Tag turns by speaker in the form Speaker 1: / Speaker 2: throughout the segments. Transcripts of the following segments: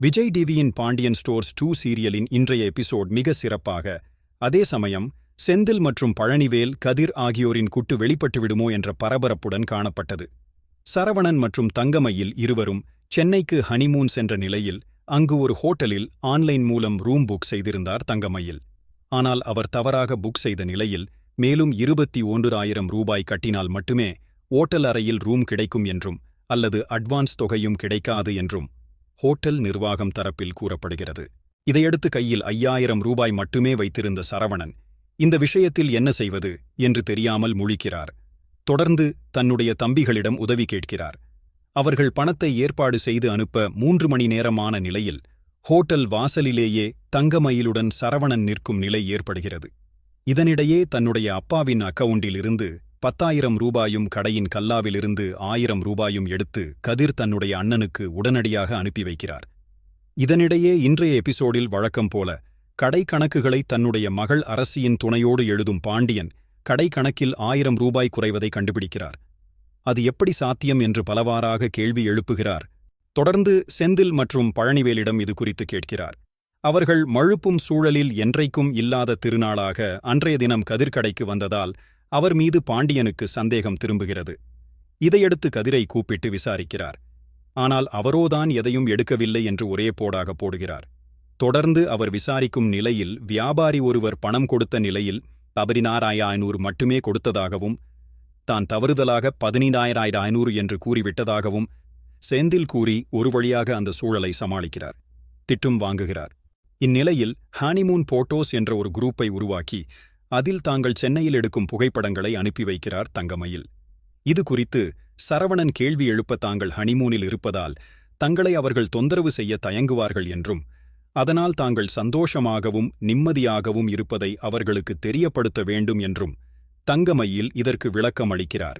Speaker 1: விஜய் டிவியின் Pandian stores two சீரியலின் இன்றைய episode மிக சிறப்பாக அதே சமயம் செந்தில் மற்றும் பழனிவேல் கதிர் ஆகியோரின் குட்டு வெளிப்பட்டுவிடுமோ என்ற பரபரப்புடன் காணப்பட்டது. சரவணன் மற்றும் தங்கமையில் இருவரும் சென்னைக்கு ஹனிமூன் சென்ற நிலையில் அங்கு ஒரு ஹோட்டலில் ஆன்லைன் மூலம் ரூம் புக் செய்திருந்தார் தங்கமையில். ஆனால் அவர் தவறாக புக் செய்த நிலையில் மேலும் இருபத்தி ஒன்றாயிரம் ரூபாய் கட்டினால் மட்டுமே ஓட்டல் அறையில் ரூம் கிடைக்கும் என்றும் அல்லது அட்வான்ஸ் தொகையும் கிடைக்காது என்றும் ஹோட்டல் நிர்வாகம் தரப்பில் கூறப்படுகிறது. இதையடுத்து கையில் ஐயாயிரம் ரூபாய் மட்டுமே வைத்திருந்த சரவணன் இந்த விஷயத்தில் என்ன செய்வது என்று தெரியாமல் முழிக்கிறார். தொடர்ந்து தன்னுடைய தம்பிகளிடம் உதவி கேட்கிறார். அவர்கள் பணத்தை ஏற்பாடு செய்து அனுப்ப மூன்று மணி நேரமான நிலையில் ஹோட்டல் வாசலிலேயே தங்கமயிலுடன் சரவணன் நிற்கும் நிலை ஏற்படுகிறது. இதனிடையே தன்னுடைய அப்பாவின் அக்கவுண்டிலிருந்து பத்தாயிரம் ரூபாயும் கடையின் கல்லாவிலிருந்து ஆயிரம் ரூபாயும் எடுத்து கதிர் தன்னுடைய அண்ணனுக்கு உடனடியாக அனுப்பி வைக்கிறார். இதனிடையே இன்றைய எபிசோடில் வழக்கம் போல கடை கணக்குகளை தன்னுடைய மகள் அரசியின் துணையோடு எழுதும் பாண்டியன் கடை கணக்கில் ஆயிரம் ரூபாய் குறைவதை கண்டுபிடிக்கிறார். அது எப்படி சாத்தியம் என்று பலவாறாக கேள்வி எழுப்புகிறார். தொடர்ந்து செந்தில் மற்றும் பழனிவேலிடம் இது குறித்து கேட்கிறார். அவர்கள் மழுப்பும் சூழலில் என்றைக்கும் இல்லாத திருநாளாக அன்றைய தினம் கதிர்கடைக்கு வந்ததால் அவர் மீது பாண்டியனுக்கு சந்தேகம் திரும்புகிறது. இதையடுத்து கதிரை கூப்பிட்டு விசாரிக்கிறார். ஆனால் அவரோதான் எதையும் எடுக்கவில்லை என்று ஒரே போடாக போடுகிறார். தொடர்ந்து அவர் விசாரிக்கும் நிலையில் வியாபாரி ஒருவர் பணம் கொடுத்த நிலையில் பதினாறாயிர ஐநூறு மட்டுமே கொடுத்ததாகவும் தான் தவறுதலாக பதினைந்தாயிரம் ஐநூறு என்று கூறிவிட்டதாகவும் செந்தில் கூறி ஒரு வழியாக அந்த சூழலை சமாளிக்கிறார். திட்டும் வாங்குகிறார். இந்நிலையில் ஹானிமூன் போட்டோஸ் என்ற ஒரு குரூப்பை உருவாக்கி அதில் தாங்கள் சென்னையில் எடுக்கும் புகைப்படங்களை அனுப்பி வைக்கிறார் தங்கமயில். இது குறித்து சரவணன் கேள்வி எழுப்ப தாங்கள் ஹனிமூனில் இருப்பதால் தங்களை அவர்கள் தொந்தரவு செய்ய தயங்குவார்கள் என்றும் அதனால் தாங்கள் சந்தோஷமாகவும் நிம்மதியாகவும் இருப்பதை அவர்களுக்கு தெரியப்படுத்த வேண்டும் என்றும் தங்கமையில் இதற்கு விளக்கம் அளிக்கிறார்.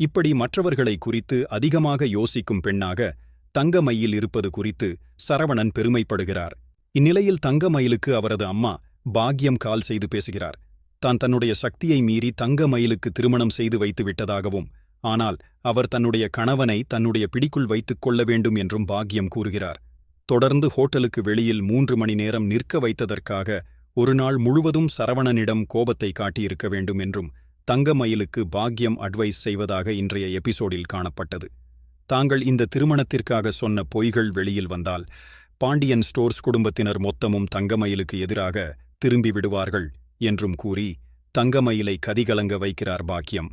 Speaker 1: இப்படி மற்றவர்களை குறித்து அதிகமாக யோசிக்கும் பெண்ணாக தங்கமையில் இருப்பது குறித்து சரவணன் பெருமைப்படுகிறார். இந்நிலையில் தங்கமயிலுக்கு அவரது அம்மா பாக்யம் கால் செய்து பேசுகிறார். தான் தன்னுடைய சக்தியை மீறி தங்க மயிலுக்கு திருமணம் செய்து வைத்து விட்டதாகவும் ஆனால் அவர் தன்னுடைய கணவனை தன்னுடைய பிடிக்குள் வைத்துக் கொள்ள வேண்டும் என்றும் பாக்யம் கூறுகிறார். தொடர்ந்து ஹோட்டலுக்கு வெளியில் மூன்று மணி நேரம் நிற்க வைத்ததற்காக ஒரு நாள் முழுவதும் சரவணனிடம் கோபத்தை காட்டியிருக்க வேண்டும் என்றும் தங்கமயிலுக்கு பாக்யம் அட்வைஸ் செய்வதாக இன்றைய எபிசோடில் காணப்பட்டது. தாங்கள் இந்த திருமணத்திற்காக சொன்ன பொய்கள் வெளியில் வந்தால் பாண்டியன் ஸ்டோர்ஸ் குடும்பத்தினர் மொத்தமும் தங்கமயிலுக்கு எதிராக திரும்பிவிடுவார்கள் என்றும் கூறி தங்கமயிலை கதிகலங்க வைக்கிறார் பாக்கியம்.